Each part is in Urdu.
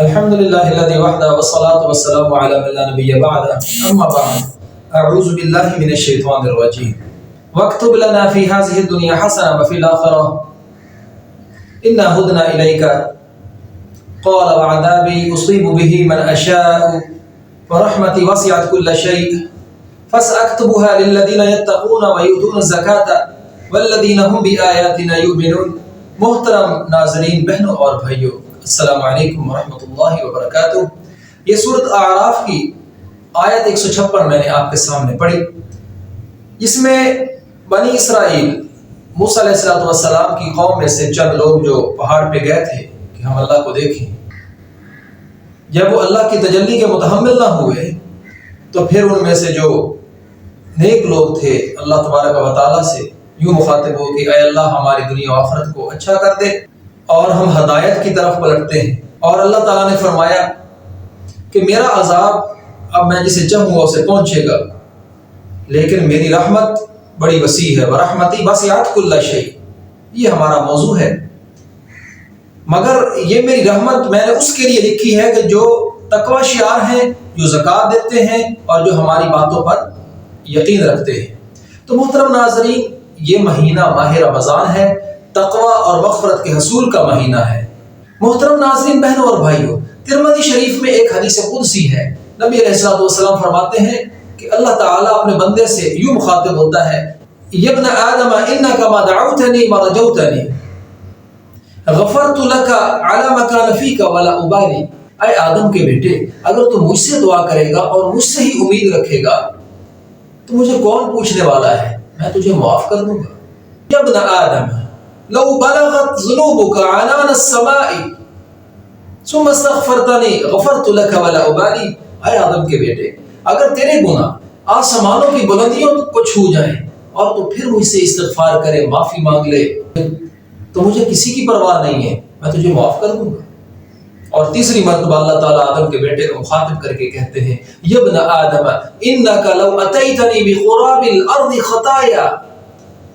الحمد لله الذي وحده والصلاة والسلام على من لا نبي بعده. أما بعد أعوذ بالله من الشيطان الرجيم. واكتب لنا في هذه الدنيا حسنة وفي الآخرة. إنا هدنا إليك. قال وعذابي أصيب به من أشاء. ورحمتي وسعت كل شيء. فسأكتبها للذين يتقون ويؤتون الزكاة والذين هم بآياتنا يؤمنون. محترم ناظرین بہنوں اور بھائیوں السلام علیکم ورحمۃ اللہ وبرکاتہ۔ یہ صورت اعراف کی آیت ایک سو چھپن میں نے آپ کے سامنے پڑھی۔ جس میں بنی اسرائیل موسیٰ علیہ السلام والسلام کی قوم میں سے چند لوگ جو پہاڑ پہ گئے تھے کہ ہم اللہ کو دیکھیں۔ جب وہ اللہ کی تجلی کے متحمل نہ ہوئے، تو پھر ان میں سے جو نیک لوگ تھے، اللہ تبارک و تعالیٰ سے یوں مخاطب ہو کہ اے اللہ ہماری دنیا و آخرت کو اچھا کر دے۔ اور ہم ہدایت کی طرف پلٹتے ہیں۔ اور اللہ تعالیٰ نے فرمایا کہ میرا عذاب اب میں جسے چاہوں گا اسے پہنچے گا۔ لیکن میری رحمت بڑی وسیع ہے رحمتی بس یاد کل شہی یہ ہمارا موضوع ہے۔ مگر یہ میری رحمت میں نے اس کے لیے لکھی ہے کہ جو تقوی شعار ہیں، جو زکوٰۃ دیتے ہیں اور جو ہماری باتوں پر یقین رکھتے ہیں۔ تو محترم ناظرین، یہ مہینہ ماہ رمضان ہے۔ تقوی اور مغفرت کے حصول کا مہینہ ہے۔ محترم ناظرین، بہنوں اور بھائیوں ترمدی شریف میں ایک حدیث قدسی ہے۔ نبی علیہ السلام والسلام فرماتے ہیں کہ اللہ تعالیٰ اپنے بندے سے یوں مخاطب ہوتا ہے یبن آدم، انکا ما دعوتنی ما رجوتنی غفرت لکا علی مکان فیکا ولا ابالی اے آدم کے بیٹے، اگر تو مجھ سے دعا کرے گا اور مجھ سے ہی امید رکھے گا، تو مجھے کون پوچھنے والا ہے؟ میں تجھے معاف کر دوں گا۔ ابن آدم لو بلغت ذنوبك عنان السماء، ثم استغفرتنی غفرت لك ولا ابالی اے آدم کے بیٹے، اگر تیرے گناہ آسمانوں کی بلندیوں کو چھو جائیں اور تو پھر مجھ سے استغفار کرے، معافی مانگ لے، تو مجھے کسی کی پرواہ نہیں ہے، میں تجھے معاف کر دوں گا۔ اور تیسری مرتبہ اللہ تعالیٰ آدم کے بیٹے کو مخاطب کر کے کہتے ہیں یبن آدم، انکا لو اتیتنی بقراب الارض خطایا۔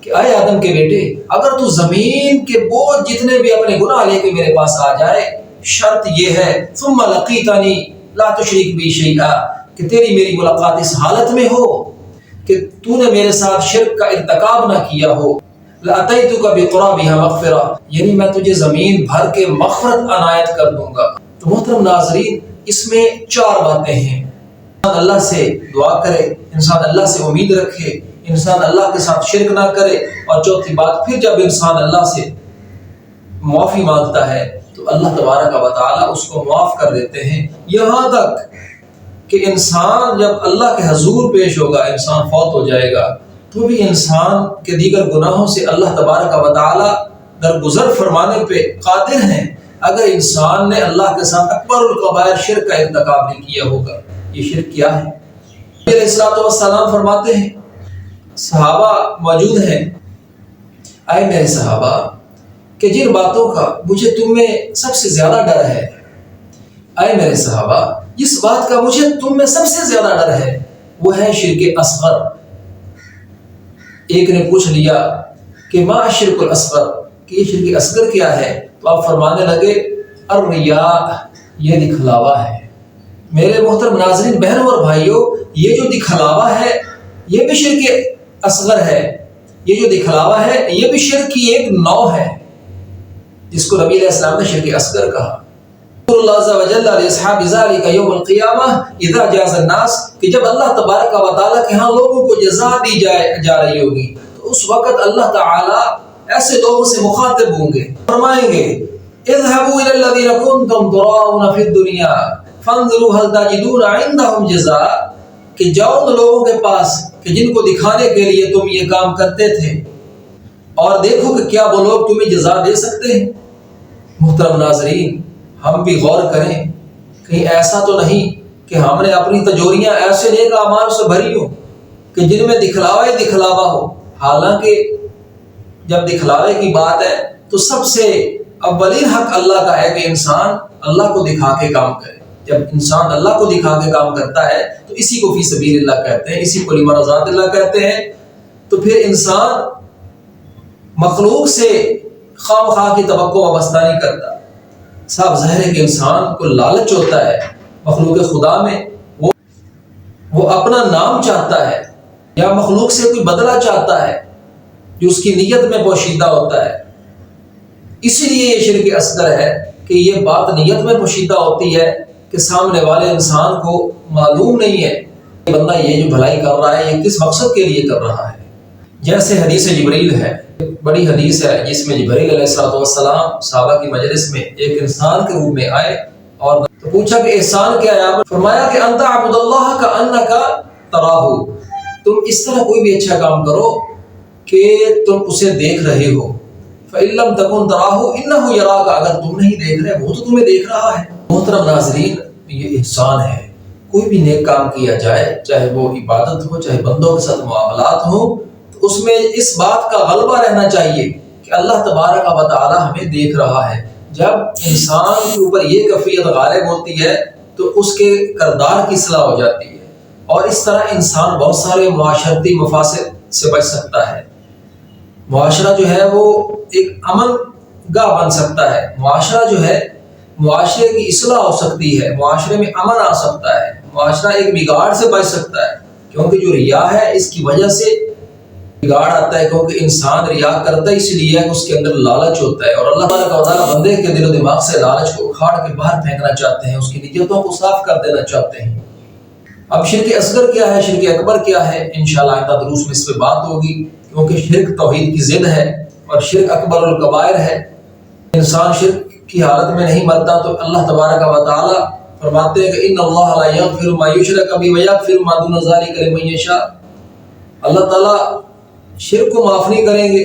کہ اے آدم کے بیٹے، اگر تو زمین کے بوجھ جتنے بھی اپنے گناہ لے کے میرے پاس آ جائے، شرط یہ ہے، ثم لقیتنی، لا تشرک بی شیئا، کہ تیری میری ملاقات اس حالت میں ہو کہ تو نے میرے ساتھ شرک کا ارتکاب نہ کیا ہو۔ لَأَتَيْتُكَ بِقُرَابِهَا مَغْفِرَةً یعنی میں تجھے زمین بھر کے مغفرت عنایت کر دوں گا۔ تو محترم ناظرین، اس میں چار باتیں ہیں۔ انسان اللہ سے دعا کرے، انسان اللہ سے امید رکھے انسان اللہ کے ساتھ شرک نہ کرے اور چوتھی بات، پھر جب انسان اللہ سے معافی مانگتا ہے، تو اللہ تبارک و تعالیٰ اس کو معاف کر دیتے ہیں۔ یہاں تک کہ انسان جب اللہ کے حضور پیش ہوگا، انسان فوت ہو جائے گا، تو بھی انسان کے دیگر گناہوں سے اللہ تبارک و تعالیٰ درگزر فرمانے پہ قادر ہیں۔ اگر انسان نے اللہ کے ساتھ اکبر القبائر شرک کا ارتکاب نہیں کیا ہوگا، یہ شرک کیا ہے؟ علیہ السلام فرماتے ہیں صحابہ موجود ہیں۔ اے میرے صحابہ، کہ جن باتوں کا مجھے تم میں سب سے زیادہ ڈر ہے۔ اے میرے صحابہ، جس بات کا مجھے تم میں سب سے زیادہ ڈر ہے، وہ ہے شرک اصغر۔ ایک نے پوچھ لیا کہ ما شرک الاصغر؟ کہ یہ شرک اصغر کیا ہے؟ تو آپ فرمانے لگے الریا یہ دکھلاوا ہے۔ میرے محترم ناظرین، بہنوں اور بھائیوں، یہ جو دکھلاوا ہے، یہ بھی شرک اصغر ہے، یہ جو دکھلاوا ہے، یہ بھی شرک کی ایک نو ہے، جس کو نبی علیہ السلام نے شرک اصغر کہا۔ اللہ عز و جل علیہ اصحاب ذالک یوم القیامہ، اذا جاز الناس، کہ جب اللہ تبارک و تعالی کے ہاں لوگوں کو جزا دی جائے، جا رہی ہوگی، تو اس وقت اللہ تعالی ایسے لوگوں سے مخاطب ہوں گے، فرمائیں گے، اذهبوا الى الذين كنتم تراؤون في الدنيا، فانظروا هل تجدون عندهم جزاء؟ کہ جاؤ ان لوگوں کے پاس کہ جن کو دکھانے کے لیے تم یہ کام کرتے تھے۔ اور دیکھو کہ کیا وہ لوگ تمہیں جزا دے سکتے ہیں۔ محترم ناظرین، ہم بھی غور کریں۔ کہیں ایسا تو نہیں کہ ہم نے اپنی تجوریاں ایسے نیک اعمال سے بھری ہوں کہ جن میں دکھلاوا ہی دکھلاوا ہو۔ حالانکہ جب دکھلاوے کی بات ہے تو سب سے اولین حق اللہ کا ہے کہ انسان اللہ کو دکھا کے کام کرے۔ جب انسان اللہ کو دکھا کے کام کرتا ہے، تو اسی کو فی سبیل اللہ کہتے ہیں، اسی کو لما رضات اللہ کہتے ہیں۔ تو پھر انسان مخلوق سے خواہ خواہ کی توقع وابستہ نہیں کرتا۔ صاحب، ظاہر ہے کہ انسان کو لالچ ہوتا ہے مخلوق خدا میں۔ وہ وہ اپنا نام چاہتا ہے یا مخلوق سے کوئی بدلہ چاہتا ہے جو اس کی نیت میں پوشیدہ ہوتا ہے۔ اسی لیے یہ شرک اصغر ہے کہ یہ بات نیت میں پوشیدہ ہوتی ہے۔ کہ سامنے والے انسان کو معلوم نہیں ہے کہ بندہ یہ جو بھلائی کر رہا ہے، یہ کس مقصد کے لیے کر رہا ہے۔ جیسے حدیث جبریل ہے بڑی حدیث ہے جس میں جبریل علیہ السلام والسلام صحابہ کی مجلس میں ایک انسان کے روپ میں آئے اور تو پوچھا کہ احسان کیا ہے؟ فرمایا کہ انت عبد اللہ کا ان کا تراہو تم اس طرح کوئی بھی اچھا کام کرو کہ تم اسے دیکھ رہے ہو۔ فعلم تکن تراہو ان یرا کا اگر تم نہیں دیکھ رہے، وہ تو تمہیں دیکھ رہا ہے۔ محترم ناظرین یہ احسان ہے۔ کوئی بھی نیک کام کیا جائے، چاہے وہ عبادت ہو، چاہے بندوں کے ساتھ معاملات ہوں، تو اس میں اس بات کا غلبہ رہنا چاہیے کہ اللہ تبارک و تعالی ہمیں دیکھ رہا ہے۔ جب انسان کے اوپر یہ کفیت غالب ہوتی ہے، تو اس کے کردار کی اصلاح ہو جاتی ہے۔ اور اس طرح انسان بہت سارے معاشرتی مفاصد سے بچ سکتا ہے۔ معاشرہ جو ہے، وہ ایک امن گاہ بن سکتا ہے۔ معاشرہ جو ہے معاشرے کی اصلاح ہو سکتی ہے، معاشرے میں امن آ سکتا ہے، معاشرہ ایک بگاڑ سے بچ سکتا ہے۔ کیونکہ جو ریا ہے، اس کی وجہ سے بگاڑ آتا ہے، کیونکہ انسان ریا کرتا ہے، اس لیے اس کے اندر لالچ ہوتا ہے۔ اور اللہ تعالیٰ کا بندے کے دل و دماغ سے لالچ کو اکھاڑ کے باہر پھینکنا چاہتے ہیں، اس کی نیتوں کو صاف کر دینا چاہتے ہیں۔ اب شرک اصغر کیا ہے، شرک اکبر کیا ہے؟ انشاءاللہ آئندہ دروس میں اس پہ بات ہوگی، کیونکہ شرک توحید کی ضد ہے اور شرک اکبر القبائر ہے۔ انسان شرک کی حالت میں نہیں مرتا تو اللہ تبارک و تعالی فرماتے ہیں کہ ان اللہ لا یغفر ما یشرک به ویغفر ما دون ذلک لمن یشاء۔ اللہ تعالی شرک کو معاف نہیں کریں گے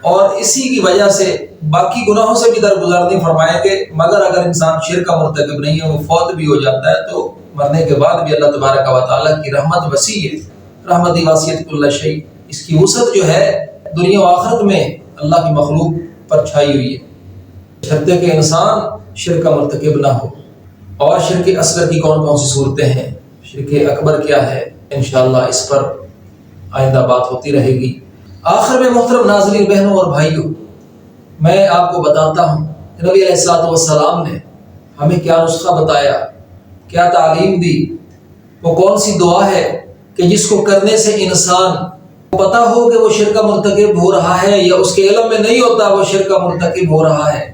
اور اسی کی وجہ سے باقی گناہوں سے بھی درگزر نہیں فرمائیں گے۔ مگر اگر انسان شرک کا مرتکب نہیں ہے، وہ فوت بھی ہو جاتا ہے، تو مرنے کے بعد بھی اللہ تبارک و تعالیٰ کی رحمت وسیع ہے۔ رحمت واسیت اللہ شہی اس کی وسعت جو ہے دنیا و آخرت میں اللہ کی مخلوق پر چھائی ہوئی ہے۔ چھتے کہ انسان شرک کا مرتکب نہ ہو۔ اور شرک اصغر کی کون کون سی صورتیں ہیں؟ شرک اکبر کیا ہے؟ انشاءاللہ اس پر آئندہ بات ہوتی رہے گی۔ آخر میں محترم ناظرین، بہنوں اور بھائیوں، میں آپ کو بتاتا ہوں نبی علیہ السلاۃ والسلام نے ہمیں کیا نسخہ بتایا، کیا تعلیم دی، وہ کون سی دعا ہے کہ جس کو کرنے سے انسان پتا ہو کہ وہ شرکہ مرتکب ہو رہا ہے یا اس کے علم میں نہیں ہوتا وہ شرکہ مرتکب ہو رہا ہے،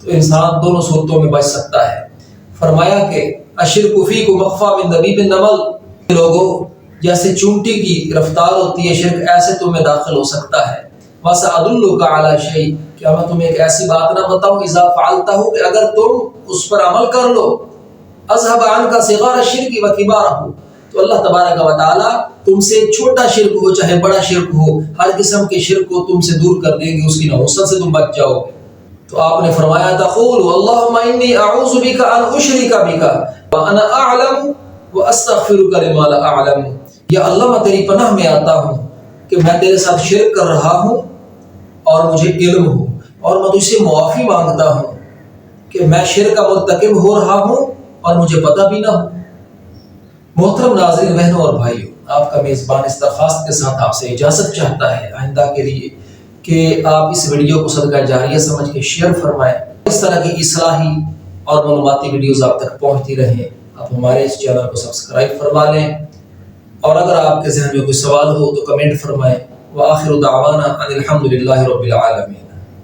تو انسان دونوں صورتوں میں بچ سکتا ہے۔ فرمایا کہ اشرکفی کو مخفا بن نبی بن نمل لوگوں جیسے چونٹی کی رفتار ہوتی ہے شرک، ایسے تمہیں داخل ہو سکتا ہے۔ واسا عد اللہ کا اعلیٰ شہی کیا میں تمہیں ایک ایسی بات نہ بتاؤں، اذا فعلتا ہوں کہ اگر تم اس پر عمل کر لو، اذهب عن کا صغار الشرک و تو اللہ تبارک و تعالی تم سے چھوٹا شرک ہو، چاہے بڑا شرک ہو، ہر قسم کے شرک کو تم سے دور کر دیں گے، اس کی نحوست سے تم بچ جاؤ گے۔ تو آپ نے فرمایا، تقول اللهم انی اعوذ بک ان اشرک بک وانا اعلم واستغفرک لما لا اعلم۔ یا اللہ، میں تیری پناہ میں آتا ہوں کہ میں تیرے ساتھ شرک کر رہا ہوں اور مجھے علم ہو، اور میں تجھ سے معافی مانگتا ہوں کہ میں شرک کا مرتکب ہو رہا ہوں اور مجھے پتہ بھی نہ ہو۔ محترم ناظرین، بہنوں اور بھائیوں، آپ کا میزبان اس درخواست کے ساتھ آپ سے اجازت چاہتا ہے آئندہ کے لیے کہ آپ اس ویڈیو کو صدقہ جاریہ سمجھ کے شیئر فرمائیں۔ اس طرح کی اصلاحی اور معلوماتی ویڈیوز آپ تک پہنچتی رہیں، آپ ہمارے اس چینل کو سبسکرائب فرما لیں۔ اور اگر آپ کے ذہن میں کوئی سوال ہو تو کمنٹ فرمائیں۔ وآخر دعوانا ان الحمد للہ رب العالمین۔